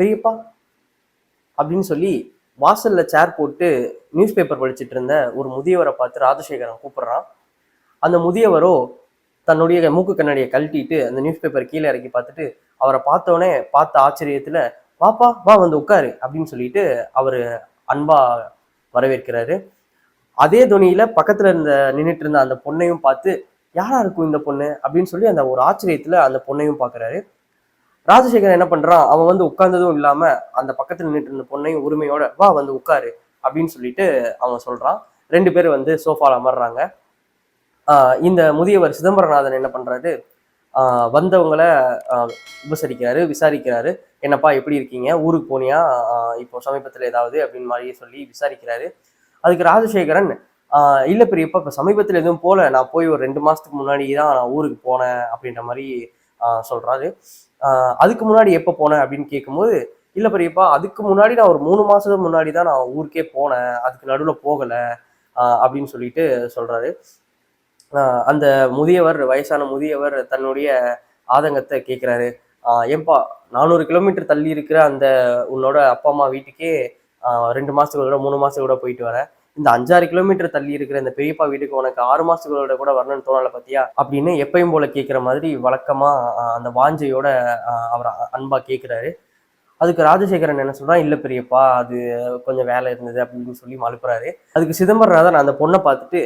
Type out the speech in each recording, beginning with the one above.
பெரியப்பா அப்படின்னு சொல்லி வாசல்ல சேர் போட்டு நியூஸ் பேப்பர் படிச்சுட்டு இருந்த ஒரு முதியவரை பார்த்து ராஜசேகரன் கூப்பிடுறான். அந்த முதியவரோ தன்னுடைய மூக்கு கண்ணாடியை கழட்டிட்டு அந்த நியூஸ் பேப்பர் கீழே இறக்கி பார்த்துட்டு அவரை பார்த்தோன்னே பார்த்த ஆச்சரியத்துல வாப்பா வா வந்து உட்காரு அப்படின்னு சொல்லிட்டு அவர் அன்பா வரவேற்கிறாரு. அதே துணியில பக்கத்துல இருந்த நின்றுட்டு இருந்த அந்த பொண்ணையும் பார்த்து யாரா இருக்கும் இந்த பொண்ணு? அப்படின்னு சொல்லி அந்த ஒரு ஆச்சரியத்துல அந்த பொண்ணையும் பார்க்கறாரு. ராஜசேகரன் என்ன பண்றான் அவன் வந்து உட்கார்ந்ததும் இல்லாம அந்த பக்கத்துல நின்றுட்டு இருந்த பொண்ணையும் உரிமையோட வா வந்து உட்காரு அப்படின்னு சொல்லிட்டு அவன் சொல்றான். ரெண்டு பேரும் வந்து சோஃபால அமர்றாங்க. ஆஹ் இந்த முதியவர் சிதம்பரநாதன் என்ன பண்றாரு? ஆஹ் உபசரிக்கிறாரு விசாரிக்கிறாரு. என்னப்பா எப்படி இருக்கீங்க? ஊருக்கு போனியா? இப்போ சமீபத்துல ஏதாவது அப்படின்னு மாதிரி சொல்லி விசாரிக்கிறாரு. அதுக்கு ராஜசேகரன் ஆஹ் இல்ல பெரியப்பா இப்ப சமீபத்துல எதுவும் போல. நான் போய் ஒரு ரெண்டு மாசத்துக்கு முன்னாடி தான் நான் ஊருக்கு போனேன். அப்படின்ற மாதிரி சொல்கிறாரு சொல்றாரு. அதுக்கு முன்னாடி எப்போ போனேன் அப்படின்னு கேட்கும்போது இல்லை பெரியப்பா அதுக்கு முன்னாடி நான் ஒரு மூணு மாசத்துக்கு முன்னாடி தான் நான் ஊருக்கே போனேன். அதுக்கு நடுவில் போகல. அப்படின்னு சொல்லிட்டு சொல்றாரு. அந்த முதியவர் வயசான முதியவர் தன்னுடைய ஆதங்கத்தை கேட்குறாரு ஏன்பா நானூறு கிலோமீட்டர் தள்ளி இருக்கிற அந்த உன்னோட அப்பா அம்மா வீட்டுக்கே ரெண்டு மாசத்துக்கு கூட மூணு மாசத்துக்கு கூட போயிட்டு வரேன். இந்த அஞ்சாறு கிலோமீட்டர் தள்ளி இருக்கிற இந்த பெரியப்பா வீட்டுக்கு உனக்கு ஆறு மாசத்துகளோட கூட வரணும்னு தோணலை பத்தியா? அப்படின்னு எப்பயும் போல கேட்குற மாதிரி வழக்கமா அந்த வாஞ்சையோட அவர் அன்பா கேட்குறாரு அதுக்கு ராஜசேகரன் என்ன சொல்றான்? இல்ல பெரியப்பா அது கொஞ்சம் வேலை இருந்தது அப்படின்னு சொல்லி மழுப்புறாரு அதுக்கு சிதம்பரநாதன் அந்த பொண்ணை பார்த்துட்டு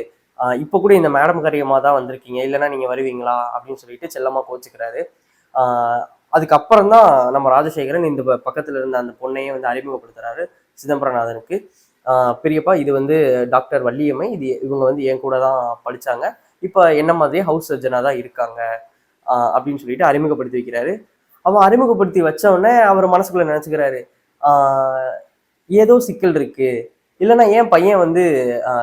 இப்போ கூட இந்த மேடம் கரியமாக தான் வந்திருக்கீங்க. இல்லைன்னா நீங்கள் வருவீங்களா? அப்படின்னு சொல்லிட்டு செல்லமாக கோச்சுக்கிறாரு. அதுக்கப்புறம் தான் நம்ம ராஜசேகரன் இந்த பக்கத்தில் இருந்த அந்த பொண்ணையே வந்து அறிமுகப்படுத்துறாரு சிதம்பரநாதனுக்கு. பெரியப்பா இது வந்து டாக்டர் வள்ளியம்மை. இது இவங்க வந்து என் கூட தான் படிச்சாங்க. இப்போ என்ன மாதிரியே ஹவுஸ் சர்ஜனாக தான் இருக்காங்க அப்படின்னு சொல்லிட்டு அறிமுகப்படுத்தி வைக்கிறாரு. அவன் அறிமுகப்படுத்தி வச்ச உடனே அவர் மனசுக்குள்ள நினச்சிக்கிறாரு ஏதோ சிக்கல் இருக்கு. இல்லைன்னா ஏன் பையன் வந்து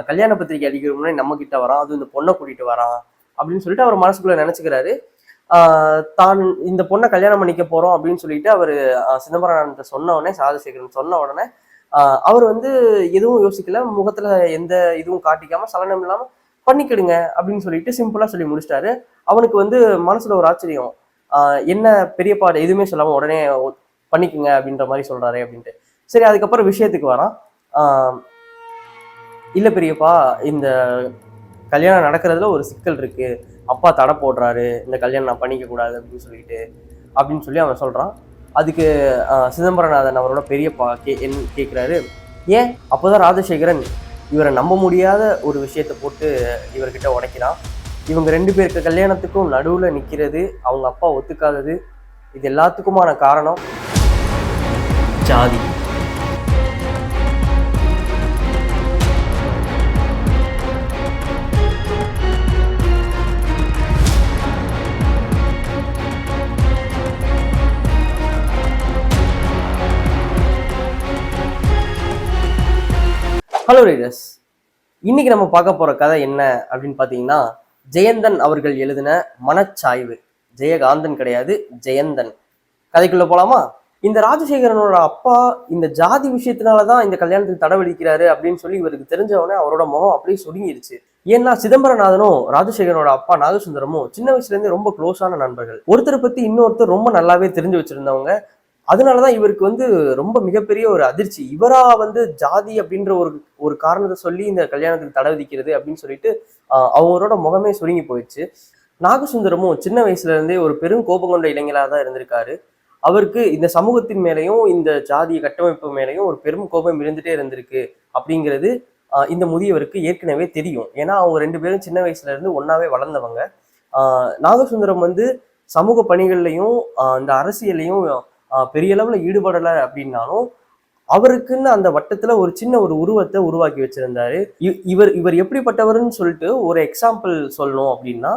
கல்யாண பத்திரிக்கை அடிக்கிற முன்னாடி நம்ம கிட்ட வரான் அதுவும் இந்த பொண்ணை கூட்டிட்டு வரான் அப்படின்னு சொல்லிட்டு அவர் மனசுக்குள்ள நினைச்சுக்கிறாரு. தான் இந்த பொண்ணை கல்யாணம் பண்ணிக்க போறோம் அப்படின்னு சொல்லிட்டு அவர் சிதம்பரநாதன் சொன்ன உடனே சாதசேகரன் சொன்ன உடனே அவர் வந்து எதுவும் யோசிக்கல. முகத்துல எந்த இதுவும் காட்டிக்காம சலனம் இல்லாம பண்ணிக்கிடுங்க அப்படின்னு சொல்லிட்டு சிம்பிளா சொல்லி முடிச்சிட்டாரு. அவனுக்கு வந்து மனசுல ஒரு ஆச்சரியம். என்ன என்ன பெரியப்பா எதுவுமே சொல்லாம உடனே பண்ணிக்கோங்க அப்படின்ற மாதிரி சொல்றாரு அப்படின்ட்டு. சரி அதுக்கப்புறம் விஷயத்துக்கு வரான். இல்லை இல்ல பெரியப்பா இந்த கல்யாணம் நடக்கிறதுல ஒரு சிக்கல் இருக்கு. அப்பா தடை போடுறாரு. இந்த கல்யாணம் நான் பண்ணிக்க கூடாது அப்படின்னு சொல்லிட்டு அப்படின்னு சொல்லி அவன் சொல்றான். அதுக்கு சிதம்பரநாதன் அவரோட பெரியப்பா கே என் கேட்குறாரு ஏன்? அப்போ தான் ராஜசேகரன் இவரை நம்ப முடியாத ஒரு விஷயத்தை போட்டு இவர்கிட்ட உடைக்கிறான். இவங்க ரெண்டு பேருக்கு கல்யாணத்துக்கும் நடுவில் நிற்கிறது அவங்க அப்பா ஒத்துக்காதது இது எல்லாத்துக்குமான காரணம். ஜாதி. ஹலோ ரீடர்ஸ் இன்னைக்கு நம்ம பார்க்க போற கதை என்ன அப்படின்னு பார்த்தீங்கன்னா ஜெயந்தன் அவர்கள் எழுதின மனச்சாய்வு. ஜெயகாந்தன் கிடையாது ஜெயந்தன். கதைக்குள்ள போலாமா? இந்த ராஜசேகரனோட அப்பா இந்த ஜாதி விஷயத்தினால தான் இந்த கல்யாணத்துக்கு தடை விதிக்கிறாரு அப்படின்னு சொல்லி இவருக்கு தெரிஞ்சவனே அவரோட முகம் அப்படியே சுருங்கிருச்சு. ஏன்னா சிதம்பரநாதனும் ராஜசேகரனோட அப்பா நாகசுந்தரமும் சின்ன வயசுல இருந்தே ரொம்ப க்ளோஸான நண்பர்கள். ஒருத்தரை பத்தி இன்னொருத்தர் ரொம்ப நல்லாவே தெரிஞ்சு வச்சிருந்தவங்க. அதனாலதான் இவருக்கு வந்து ரொம்ப மிகப்பெரிய ஒரு அதிர்ச்சி. இவரா வந்து ஜாதி அப்படின்ற ஒரு ஒரு காரணத்தை சொல்லி இந்த கல்யாணத்துக்கு தடை விதிக்கிறது அப்படின்னு சொல்லிட்டு அவரோட அவங்களோட முகமே சுருங்கி போயிடுச்சு. நாகசுந்தரமும் சின்ன வயசுல இருந்தே ஒரு பெரும் கோபம் கொண்ட இளைஞராக தான் இருந்திருக்காரு. அவருக்கு இந்த சமூகத்தின் மேலேயும் இந்த ஜாதிய கட்டமைப்பு மேலேயும் ஒரு பெரும் கோபம் இருந்துட்டே இருந்திருக்கு அப்படிங்கிறது இந்த முதியவருக்கு ஏற்கனவே தெரியும். ஏன்னா அவங்க ரெண்டு பேரும் சின்ன வயசுல இருந்து ஒன்னாவே வளர்ந்தவங்க. நாகசுந்தரம் வந்து சமூக பணிகள்லையும் இந்த அரசியல்லையும் பெரிய அளவில் ஈடுபடலை அப்படின்னாலும் அவருக்குன்னு அந்த வட்டத்துல ஒரு சின்ன ஒரு உருவத்தை உருவாக்கி வச்சிருந்தாரு. இவர் இவர் எப்படிப்பட்டவர்னு சொல்லிட்டு ஒரு எக்ஸாம்பிள் சொல்லணும் அப்படின்னா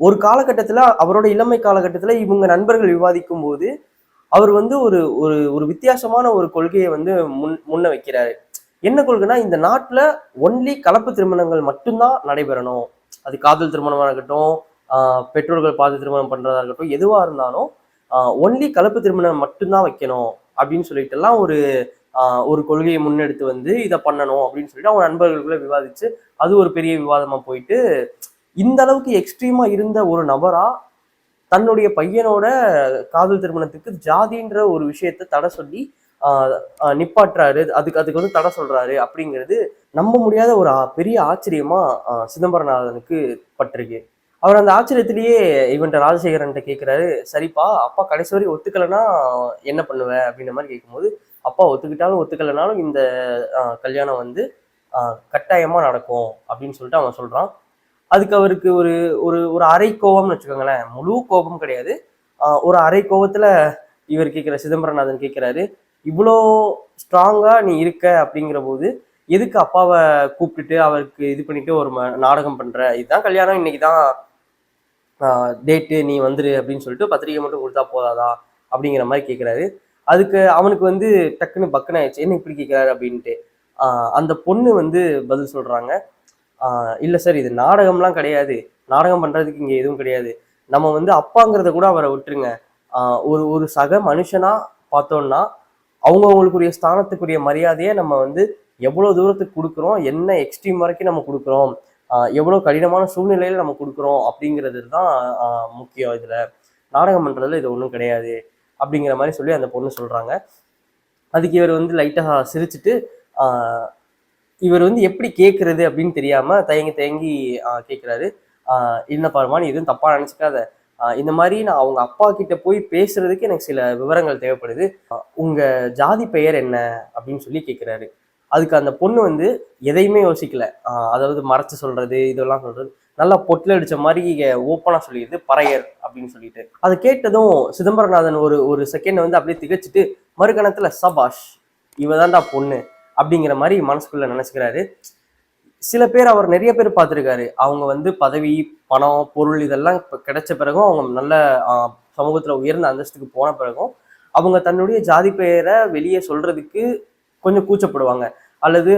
ஒரு காலகட்டத்தில் அவரோட இளமை காலகட்டத்தில் இவங்க நண்பர்கள் விவாதிக்கும் போது அவர் வந்து ஒரு ஒரு ஒரு வித்தியாசமான ஒரு கொள்கையை வந்து முன் முன்ன வைக்கிறாரு. என்ன கொள்கைனா இந்த நாட்டில் ஒன்லி கலப்பு திருமணங்கள் மட்டும்தான் நடைபெறணும். அது காதல் திருமணமாக இருக்கட்டும் பெற்றோர்கள் பார்த்து திருமணம் பண்ணுறதா இருக்கட்டும் எதுவாக இருந்தாலும் ஒன்லி கலப்பு திருமணம் மட்டும்தான் வைக்கணும் அப்படின்னு சொல்லிட்டு எல்லாம் ஒரு ஒரு கொள்கையை முன்னெடுத்து வந்து இதை பண்ணணும் அப்படின்னு சொல்லிட்டு அவங்க நண்பர்களுக்குள்ள விவாதிச்சு அது ஒரு பெரிய விவாதமா போயிட்டு இந்த அளவுக்கு எக்ஸ்ட்ரீமா இருந்த ஒரு நபரா தன்னுடைய பையனோட காதல் திருமணத்துக்கு ஜாதின்ற ஒரு விஷயத்த தடை சொல்லி ஆஹ் நிப்பாட்டுறாரு. அதுக்கு அதுக்கு வந்து தடை சொல்றாரு அப்படிங்கிறது நம்ப முடியாத ஒரு பெரிய ஆச்சரியமா சிதம்பரநாதனுக்கு பட்டிருக்கு. அவர் அந்த ஆச்சரியத்திலேயே இவன்ட்ட ராஜசேகரன்ட்ட கேட்குறாரு சரிப்பா அப்பா கடைசி வரை ஒத்துக்கலைன்னா என்ன பண்ணுவேன் அப்படின்ற மாதிரி கேட்கும்போது அப்பா ஒத்துக்கிட்டாலும் ஒத்துக்கலைனாலும் இந்த கல்யாணம் வந்து கட்டாயமாக நடக்கும் அப்படின்னு சொல்லிட்டு அவன் சொல்கிறான் அதுக்கு அவருக்கு ஒரு ஒரு ஒரு அரை கோபம்னு வச்சுக்கோங்களேன். முழு கோபம் கிடையாது. ஒரு அரை கோபத்தில் இவர் கேட்குற சிதம்பரநாதன் கேட்குறாரு இவ்வளோ ஸ்ட்ராங்காக நீ இருக்க அப்படிங்கிற போது எதுக்கு அப்பாவை கூப்பிட்டுட்டு அவருக்கு இது பண்ணிட்டு ஒரு ம- நாடகம் பண்ணுற இதுதான் கல்யாணம் இன்னைக்கு தான் டேட்டு நீ வந்துரு அப்படின்னு சொல்லிட்டு பத்திரிக்கை மட்டும் கொடுத்தா போதாதா அப்படிங்கிற மாதிரி கேட்குறாரு அதுக்கு அவனுக்கு வந்து டக்குன்னு பக்குன்னு ஆயிடுச்சு என்ன இப்படி கேட்குறாரு அப்படின்ட்டு. அந்த பொண்ணு வந்து பதில் சொல்கிறாங்க இல்லை சார் இது நாடகம்லாம் கிடையாது. நாடகம் பண்ணுறதுக்கு இங்கே எதுவும் கிடையாது. நம்ம வந்து அப்பாங்கிறத கூட அவரை விட்டுருங்க. ஒரு ஒரு சக மனுஷனாக பார்த்தோம்னா அவங்கவுங்களுக்குரிய ஸ்தானத்துக்குரிய மரியாதையை நம்ம வந்து எவ்வளோ தூரத்துக்கு கொடுக்குறோம்? என்ன எக்ஸ்ட்ரீம் வரைக்கும் நம்ம கொடுக்குறோம்? எவ்வளோ கடினமான சூழ்நிலையில் நம்ம கொடுக்குறோம் அப்படிங்கிறது தான் முக்கியம் இதில். நாடகம் பண்ணுறதுல இது ஒன்றும் கிடையாது அப்படிங்கிற மாதிரி சொல்லி அந்த பொண்ணு சொல்கிறாங்க அதுக்கு இவர் வந்து லைட்டாக சிரிச்சுட்டு இவர் வந்து எப்படி கேட்குறது அப்படின்னு தெரியாமல் தயங்கி தயங்கி கேட்குறாரு என்ன பாருமா நீ எதுவும் தப்பாக நினச்சிக்காத. இந்த மாதிரி நான் அவங்க அப்பா கிட்ட போய் பேசுறதுக்கு எனக்கு சில விவரங்கள் தேவைப்படுது. உங்கள் உங்க ஜாதி பெயர் என்ன அப்படின்னு சொல்லி கேட்குறாரு அதுக்கு அந்த பொண்ணு வந்து எதையுமே யோசிக்கல. அதாவது மறைச்சு சொல்றது இதெல்லாம் சொல்றது. நல்லா பொட்டில் அடிச்ச மாதிரி ஓப்பனாக சொல்லிடுது பறையர் அப்படின்னு சொல்லிட்டு. அதை கேட்டதும் சிதம்பரநாதன் ஒரு ஒரு செகண்ட் வந்து அப்படியே திகச்சிட்டு மறுகணத்துல சபாஷ் இவ தான்டா பொண்ணு அப்படிங்கிற மாதிரி மனசுக்குள்ள நினைச்சுக்கிறாரு. சில பேர் அவர் நிறைய பேர் பார்த்துருக்காரு. அவங்க வந்து பதவி பணம் பொருள் இதெல்லாம் இப்போ கிடைச்ச பிறகும் அவங்க நல்ல சமூகத்தில் உயர்ந்த அந்தஸ்துக்கு போன பிறகும் அவங்க தன்னுடைய ஜாதி பெயரை வெளியே சொல்றதுக்கு கொஞ்சம் கூச்சப்படுவாங்க. அல்லது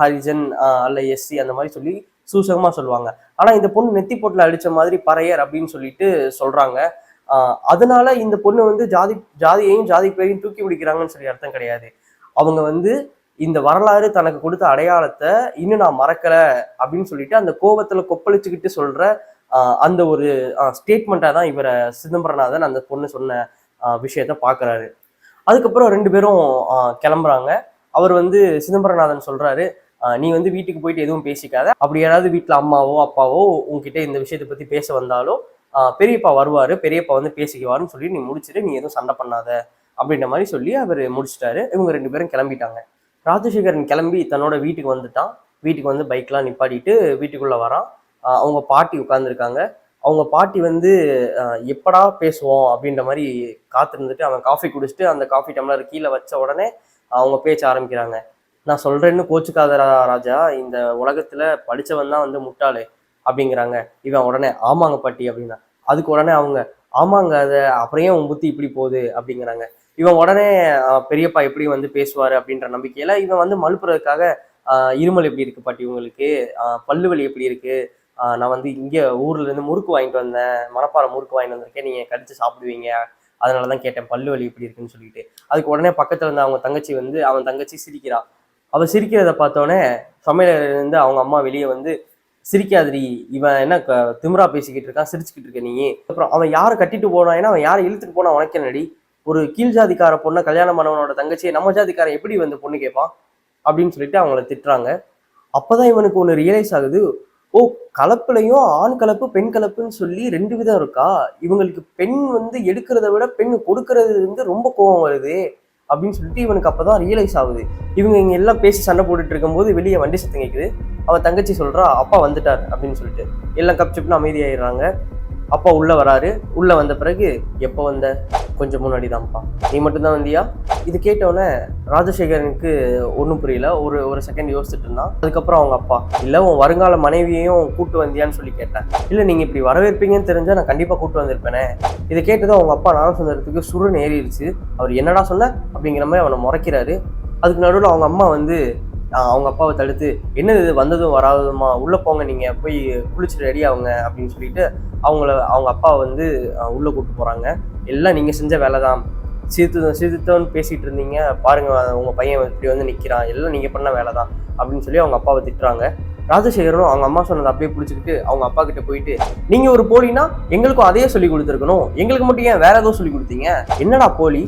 ஹரிஜன் அல்ல எஸ்சி அந்த மாதிரி சொல்லி சூசகமா சொல்லுவாங்க. ஆனா இந்த பொண்ணு நெத்தி போட்டுல அடிச்ச மாதிரி பறையர் அப்படின்னு சொல்லிட்டு சொல்றாங்க. ஆஹ், அதனால இந்த பொண்ணு வந்து ஜாதி ஜாதியையும் ஜாதி பேரையும் தூக்கி பிடிக்கிறாங்கன்னு சொல்லி அர்த்தம் கிடையாது. அவங்க வந்து இந்த வரலாறு தனக்கு கொடுத்த அடையாளத்தை இன்னும் நான் மறக்கல அப்படின்னு சொல்லிட்டு அந்த கோபத்துல கொப்பளிச்சுக்கிட்டு சொல்ற ஆஹ், அந்த ஒரு ஸ்டேட்மெண்ட்டாக தான் இவரை சிதம்பரநாதன் அந்த பொண்ணு சொன்ன விஷயத்த பார்க்குறாரு அதுக்கப்புறம் ரெண்டு பேரும் கிளம்புறாங்க. அவர் வந்து சிதம்பரநாதன் சொல்றாரு நீ வந்து வீட்டுக்கு போயிட்டு எதுவும் பேசிக்காத. அப்படி யாராவது வீட்டில் அம்மாவோ அப்பாவோ உங்ககிட்ட இந்த விஷயத்தை பத்தி பேச வந்தாலும் பெரியப்பா வருவாரு பெரியப்பா வந்து பேசிக்குவாருன்னு சொல்லி நீ முடிச்சுட்டு நீ எதுவும் சண்டை பண்ணாத. அப்படின்ற மாதிரி சொல்லி அவர் முடிச்சிட்டாரு. இவங்க ரெண்டு பேரும் கிளம்பிட்டாங்க. ராஜசேகரன் கிளம்பி தன்னோட வீட்டுக்கு வந்துட்டான். வீட்டுக்கு வந்து பைக்லாம் நிப்பாட்டிட்டு வீட்டுக்குள்ள வரான். அவங்க பாட்டி உட்காந்துருக்காங்க அவங்க பாட்டி வந்து எப்படா பேசுவோம்? அப்படின்ற மாதிரி காத்திருந்துட்டு அவன் காஃபி குடிச்சிட்டு அந்த காஃபி டம்ளர் கீழே வச்ச உடனே அவங்க பேச்ச ஆரம்பிக்கிறாங்க. நான் சொல்றேன்னு கோச்சுக்காதடா ராஜா இந்த உலகத்துல படிச்சவன் தான் வந்து முட்டாளு அப்படிங்கிறாங்க. இவன் உடனே ஆமாங்க பாட்டி அப்படின்னா. அதுக்கு உடனே அவங்க ஆமாங்க அதை அப்புறம் ஏன் உன் புத்தி இப்படி போகுது? அப்படிங்கிறாங்க. இவன் உடனே பெரியப்பா எப்படி வந்து பேசுவாரு? அப்படின்ற நம்பிக்கையில இவன் வந்து மலுப்புறதுக்காக ஆஹ் இருமல் எப்படி இருக்கு பாட்டி உங்களுக்கு? ஆஹ் பல்லு வலி எப்படி இருக்கு? ஆஹ் நான் வந்து இங்க ஊர்ல இருந்து முறுக்கு வாங்கிட்டு வந்தேன். மணப்பாறை முறுக்கு வாங்கிட்டு வந்திருக்கேன். நீங்க கடிச்சு சாப்பிடுவீங்க. அதனால தான் கேட்டேன் பல்லு வலி எப்படி இருக்குன்னு சொல்லிட்டு. அதுக்கு உடனே பக்கத்தில் இருந்த அவங்க தங்கச்சி வந்து அவன் தங்கச்சி சிரிக்கிறா. அவள் சிரிக்கிறத பார்த்தோன்னே சமையல இருந்து அவங்க அம்மா வெளியே வந்து சிரிக்காதடி இவன் என்ன க- திமிரா பேசிக்கிட்டு இருக்கான் சிரிச்சுக்கிட்டு இருக்க நீ. அப்புறம் அவன் யாரை கட்டிட்டு போனான்னா அவன் யாரை இழுத்துட்டு போனா உனக்கு என்னடி? ஒரு கீழ் ஜாதிக்கார பொண்ணை கல்யாணம் பண்ணவனோட தங்கச்சியை நம்ம ஜாதிக்காரன் எப்படி வந்து பொண்ணு கேட்பான்? அப்படின்னு சொல்லிட்டு அவங்கள திட்டுறாங்க. அப்போதான் இவனுக்கு ஒன்று ரியலைஸ் ஆகுது ஓ கலப்புலையும் ஆண் கலப்பு பெண் கலப்புன்னு சொல்லி ரெண்டு விதம் இருக்கா? இவங்களுக்கு பெண் வந்து எடுக்கிறத விட பெண் கொடுக்கறது வந்து ரொம்ப கோவம் வருது அப்படின்னு சொல்லிட்டு இவனுக்கு அப்பதான் ரியலைஸ் ஆகுது. இவங்க இங்க எல்லாம் பேசி சண்டை போட்டுட்டு இருக்கும்போது வெளியே வண்டி சத்தம் கேட்குது அவன் தங்கச்சி சொல்றா அப்பா வந்துட்டார் அப்படின்னு சொல்லிட்டு. எல்லாம் கப்சிப்னு அமைதியாயிடுறாங்க. அப்பா உள்ளே வராரு. உள்ளே வந்த பிறகு எப்போ வந்த? கொஞ்சம் முன்னாடி தான்ப்பா நீ மட்டும்தான் வந்தியா? இது கேட்டவுடனே ராஜசேகரனுக்கு ஒன்றும் புரியல. ஒரு ஒரு செகண்ட் யோசிச்சுட்டு இருந்தான். அதுக்கப்புறம் அவங்க அப்பா இல்லை உன் வருங்கால மனைவியையும் கூட்டு வந்தியான்னு சொல்லி கேட்டேன். இல்லை நீங்கள் இப்படி வரவேற்பீங்கன்னு தெரிஞ்சால் நான் கண்டிப்பாக கூட்டு வந்திருப்பேனே. இதை கேட்டதும் அவங்க அப்பா நாகசுந்தரத்துக்கு சுருன்னு ஏறிடுச்சு. அவர் என்னடா சொன்ன? அப்படிங்கிற மாதிரி அவனை முறைக்கிறாரு. அதுக்கு நடுவில் அவங்க அம்மா வந்து அவங்க அப்பாவை தடுத்து என்னது இது வந்ததும் வராததுமா? உள்ளே போங்க நீங்கள் போய் குளிச்சுட்டு ரெடி ஆகுங்க அப்படின்னு சொல்லிட்டு அவங்கள அவங்க அப்பாவை வந்து உள்ளே கூப்பிட்டு போகிறாங்க எல்லாம் நீங்கள் செஞ்ச வேலை தான் சீர்திருத்தம் சீர்திருத்தம்னு பேசிகிட்டு இருந்தீங்க. பாருங்கள் உங்கள் பையன் இப்படி வந்து நிற்கிறான் எல்லாம் நீங்கள் பண்ண வேலை தான் அப்படின்னு சொல்லி அவங்க அப்பாவை திட்டுறாங்க. ராஜசேகரனும் அவங்க அம்மா சொன்னதை அப்படியே பிடிச்சிக்கிட்டு அவங்க அப்பா கிட்ட போயிட்டு நீங்க ஒரு போலினா எங்களுக்கும் அதையே சொல்லி கொடுத்துருக்கணும். எங்களுக்கு மட்டும் ஏன் வேற ஏதோ சொல்லி கொடுத்தீங்க? என்னடா போலி?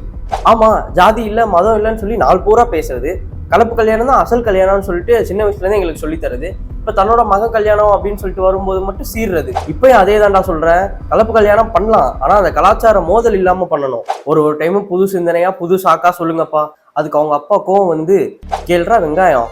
ஆமா ஜாதி இல்லை மதம் இல்லைன்னு சொல்லி நாலு பூரா பேசுறது. கலப்பு கல்யாணம் தான் அசல் கல்யாணம்னு சொல்லிட்டு சின்ன வயசுலேருந்து எங்களுக்கு சொல்லி தருது. இப்போ தன்னோட மகன் கல்யாணம் அப்படின்னு சொல்லிட்டு வரும்போது மட்டும் சீர்றது. இப்பயும் அதே தான்டா சொல்கிறேன் கலப்பு கல்யாணம் பண்ணலாம். ஆனால் அந்த கலாச்சார மோதல் இல்லாமல் பண்ணணும். ஒரு ஒரு டைமும் புது சிந்தனையாக புது சாக்கா சொல்லுங்கப்பா. அதுக்கு அவங்க அப்பா கோவம் வந்து கேள்றா வெங்காயம்.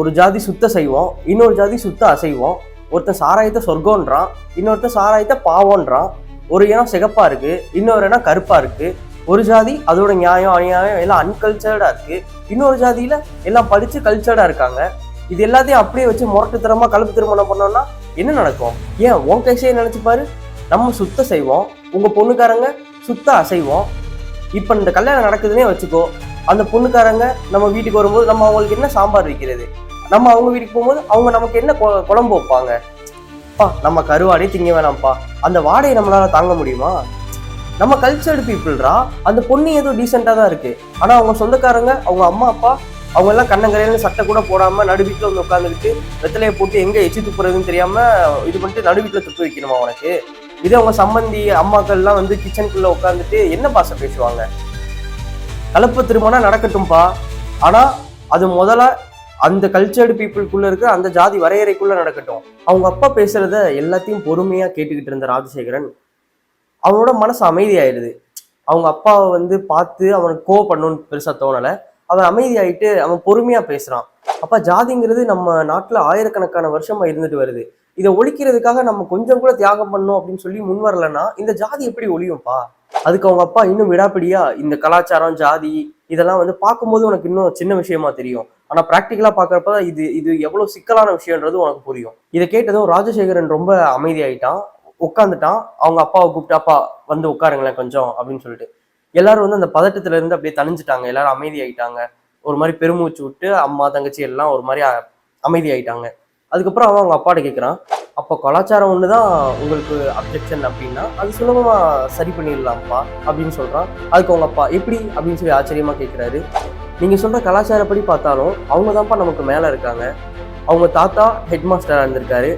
ஒரு ஜாதி சுத்த செய்வோம். இன்னொரு ஜாதி சுத்த அசைவோம். ஒருத்தன் சாராயத்தை சொர்க்கோன்றான் இன்னொருத்தன் சாராயத்தை பாவோன்றான். ஒரு இனம் சிகப்பாக இருக்குது இன்னொரு இனம் கருப்பாக இருக்குது ஒரு ஜாதி அதோட நியாயம் அநியாயம் எல்லாம் அன்கல்ச்சர்டா இருக்கு. இன்னொரு ஜாதியில எல்லாம் படிச்சு கல்ச்சர்டா இருக்காங்க. இது எல்லாத்தையும் அப்படியே வச்சு முரட்டுத்தனமா கலப்பு திருமணம் பண்ணோம்னா என்ன நடக்கும்? ஏன்? உன் கேஸையே நினைச்சு நம்ம சுத்த செய்வோம். உங்க பொண்ணுக்காரங்க சுத்த அசைவோம். இப்ப இந்த கல்யாணம் நடக்குதுன்னே வச்சுக்கோ. அந்த பொண்ணுக்காரங்க நம்ம வீட்டுக்கு வரும்போது நம்ம அவங்களுக்கு என்ன சாம்பார் வைக்கிறது? நம்ம அவங்க வீட்டுக்கு போகும்போது அவங்க நமக்கு என்ன கொ- குழம்பு வைப்பாங்க? பா நம்ம கருவாடே திங்க வேணாம்ப்பா. அந்த வாடையை நம்மளால தாங்க முடியுமா? நம்ம கல்ச்சர்டு பீப்புள்ரா அந்த பொண்ணு ஏதோ டீசெண்டாக தான் இருக்கு. ஆனால் அவங்க சொந்தக்காரங்க அவங்க அம்மா அப்பா அவங்க எல்லாம் கண்ணங்கரையில சட்டை கூட போடாம நடு வீட்டில் வந்து உட்காந்துக்கிட்டு வெத்தலையை போட்டு எங்கே எச்சி துப்புறதுன்னு தெரியாம இது பண்ணிட்டு நடு வீட்டில் துப்பு வைக்கணுமா உனக்கு? இதே அவங்க சம்பந்தி அம்மாக்கள்லாம் வந்து கிச்சனுக்குள்ளே உட்காந்துட்டு என்ன பாச பேசுவாங்க? கலப்பு திருமணம் நடக்கட்டும்பா. ஆனால் அது முதல்ல அந்த கல்ச்சர்டு பீப்புளுக்குள்ள இருக்க அந்த ஜாதி வரையறைக்குள்ள நடக்கட்டும். அவங்க அப்பா பேசுறத எல்லாத்தையும் பொறுமையா கேட்டுக்கிட்டு இருந்த ராஜசேகரன் அவனோட மனசு அமைதியாயிடுது. அவங்க அப்பாவை வந்து பார்த்து அவனுக்கு கோவப்படணும்னு பெருசா தோணலை. அவன் அமைதியாயிட்டு அவன் பொறுமையா பேசுறான். அப்ப ஜாதிங்கிறது நம்ம நாட்டுல ஆயிரக்கணக்கான வருஷமா இருந்துட்டு வருது. இதை ஒழிக்கிறதுக்காக நம்ம கொஞ்சம் கூட தியாகம் பண்ணோம் அப்படின்னு சொல்லி முன் வரலன்னா இந்த ஜாதி எப்படி ஒழியும்ப்பா? அதுக்கு அவங்க அப்பா இன்னும் விடாப்பிடியா இந்த கலாச்சாரம் ஜாதி இதெல்லாம் வந்து பார்க்கும்போது உனக்கு இன்னும் சின்ன விஷயமா தெரியும். ஆனா ப்ராக்டிக்கலாக பாக்குறப்ப இது இது எவ்வளவு சிக்கலான விஷயம்ன்றது உனக்கு புரியும். இதை கேட்டதும் ராஜசேகரன் ரொம்ப அமைதியாயிட்டான். உட்காந்துட்டான் அவங்க அப்பாவை கூப்பிட்டு அப்பா வந்து உட்காருங்களேன் கொஞ்சம் அப்படின்னு சொல்லிட்டு. எல்லாரும் வந்து அந்த பதட்டத்துல இருந்து அப்படியே தணிஞ்சிட்டாங்க. எல்லாரும் அமைதியாயிட்டாங்க. ஒரு மாதிரி பெருமூச்சு விட்டு அம்மா தங்கச்சி எல்லாம் ஒரு மாதிரி அமைதியாயிட்டாங்க. அதுக்கப்புறம் அவன் அவங்க அப்பாட்ட கேட்குறான் அப்போ கலாச்சாரம் ஒன்று தான் உங்களுக்கு அப்ஜெக்ஷன் அப்படின்னா அது சுலபமாக சரி பண்ணிடலாம்ப்பா அப்படின்னு சொல்கிறான் அதுக்கு அவங்க அப்பா எப்படி? அப்படின்னு சொல்லி ஆச்சரியமாக கேட்குறாரு நீங்கள் சொல்கிற கலாச்சாரப்படி பார்த்தாலும் அவங்க தான்ப்பா நமக்கு மேலே இருக்காங்க. அவங்க தாத்தா ஹெட் மாஸ்டராக இருந்திருக்காரு.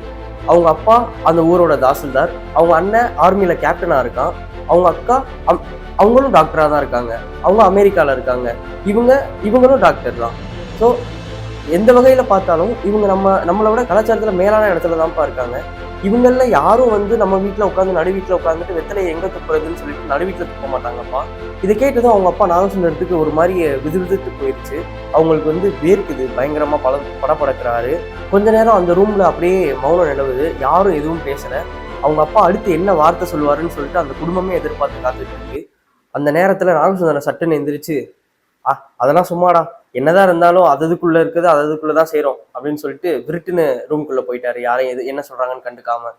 அவங்க அப்பா அந்த ஊரோட தாசில்தார். அவங்க அண்ணன் ஆர்மியில கேப்டனாக இருக்கான். அவங்க அக்கா அம்- அவங்களும் டாக்டராக தான் இருக்காங்க. அவங்க அமெரிக்காவில் இருக்காங்க. இவங்க இவங்களும் டாக்டர் தான். ஸோ எந்த வகையில் பார்த்தாலும் இவங்க நம்ம நம்மளோட கலாச்சாரத்தில் மேலான இடத்துல தான்ப்பா இருக்காங்க. இவங்களில் யாரும் வந்து நம்ம வீட்டில் உட்காந்து நடு வீட்டில் உட்காந்துட்டு வெத்தலையை எங்கே துப்புறதுன்னு சொல்லிட்டு நடு வீட்டில் துப்ப மாட்டாங்கப்பா. இதை கேட்டதும் அவங்க அப்பா நாகசுந்தரத்துக்கு ஒரு மாதிரி விதுவிதுத்து போயிடுச்சு அவங்களுக்கு வந்து வேர்க்குது பயங்கரமாக பல படப்படக்கிறாரு கொஞ்ச நேரம் அந்த ரூமில் அப்படியே மௌனம் நிலவுது. யாரும் எதுவும் பேசலை. அவங்க அப்பா அடுத்து என்ன வார்த்தை சொல்லுவாருன்னு சொல்லிட்டு அந்த குடும்பமே எதிர்பார்த்து காத்துட்டு இருக்கு. அந்த நேரத்தில் நாகசுந்தரன் சட்டுன்னு எந்திரிச்சு ஆ அதெல்லாம் சும்மாடா. என்னதான் இருந்தாலும் அதுக்குள்ளே இருக்குது அது அதுக்குள்ள தான் செய்கிறோம் அப்படின்னு சொல்லிட்டு விருட்டுன்னு ரூம்குள்ள போயிட்டாரு. யாரையும் எது என்ன சொல்றாங்கன்னு கண்டுக்காம.